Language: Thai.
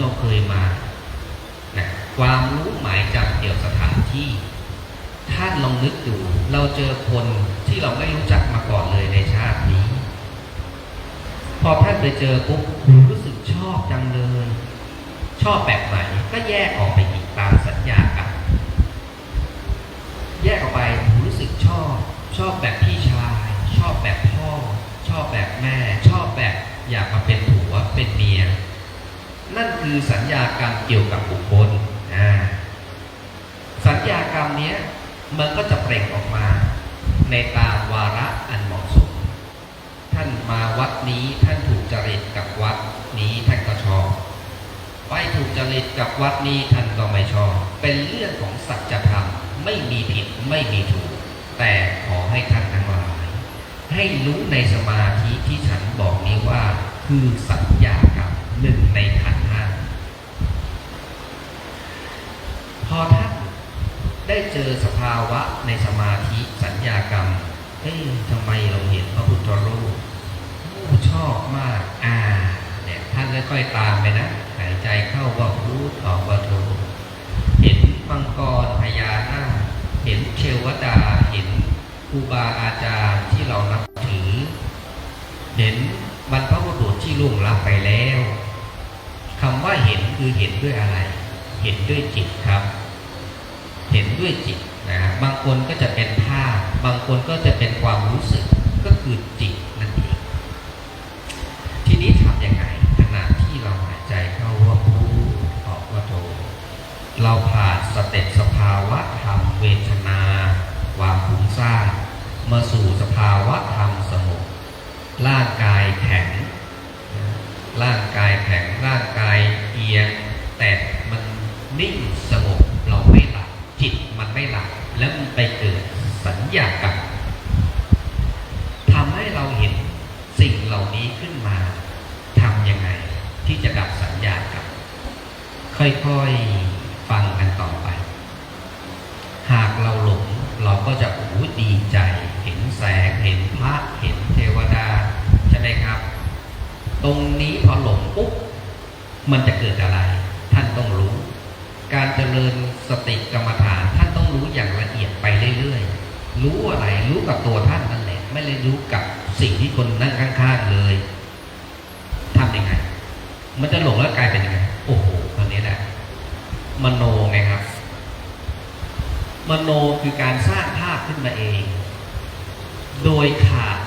เราเคยมานะความรู้หมายจำเกี่ยวสถานที่ ท่านลองนึกดูเราเจอคนที่เราไม่รู้จักมาก่อนเลยในชาตินี้ พอท่านไปเจอปุ๊บรู้สึกชอบจังเลย ชอบแบบไหนก็แยกออกไปอีกตามสัญญากันแยกออกไปรู้สึกชอบ ชอบแบบพี่ชาย ชอบแบบพ่อ ชอบแบบแม่ ชอบแบบอยากมาเป็น นั่นคือสัญญากรรมเกี่ยวกับบุคคลสัญญากรรมเนี้ยมันก็จะเปล่งออกมา ในตามวาระอันเหมาะสม ท่านมาวัดนี้ท่านถูกจริตกับวัดนี้ท่านก็ชอบไปถูกจริตกับวัดนี้ท่านก็ไม่ชอบ เป็นเรื่องของสัจธรรมไม่มีผิดไม่มีถูก แต่ขอให้ท่านทั้งหลายให้รู้ในสมาธิที่ฉันบอกนี้ว่าคือสัญญากรรมหนึ่งในขันธ์ห้าพ อท่านได้เจอสภาวะในสมาธิสัญญากรรม เฮ้ยทำไมเราเห็นพระพุทธรูปชอบมาก อ่า เนี่ยท่านค่อยๆตามไปนะ หายใจเข้าว่าพุทออกว่าโทเห็นมังกรพญานาคเห็นเทวดา เห็นครูบาอาจารย์ที่เรานับถือ เห็นบรรพบุรุษที่ล่วงลับไปแล้วคำว่าเห็นคือเห็นด้วยอะไร เห็นด้วยจิตครับ เห็นด้วยจิตนะบางคนก็จะเป็นภาพ บางคนก็จะเป็นความรู้สึกก็คือจิตนั่นเองทีนี้ทำยังไงขณะที่เราหายใจเข้าว่าพูออกว่าโทเราผ่านสเต็ปสภาวะธรรมเวทนาความฟุ้งซ่านมาสู่สภาวะธรรมสงบร่างกายแข็งร่างกายแข็งร่างกายเอียง แต่มันนิ่งสงบเราไม่หลับ จิตมันไม่หลับ แล้วมันไปเกิดสัญญากรรมทำให้เราเห็นสิ่งเหล่านี้ ขึ้นมาทำยังไงที่จะดับสัญญากรรมค่อยๆฟังกันต่อไป หากเราหลงเราก็จะโอ้ดีใจ เห็นแสงเห็นพระเห็นเทวดาใช่ไหมครับ ตรงนี้พอหลงปุ๊บมันจะเกิดอะไร ท่านต้องรู้ การเจริญสติกรรมฐาน ท่านต้องรู้อย่างละเอียดไปเรื่อยๆ รู้อะไรรู้กับตัวท่านนั่น ไม่ได้รู้กับสิ่งที่คนนั่งข้างๆเลยทำยังไง มันจะหลงแล้วกลายเป็นยังไง โอ้โหตอนนี้แหละมโนไงครับ มโนคือการสร้างภาพขึ้นมาเอง โดยขาด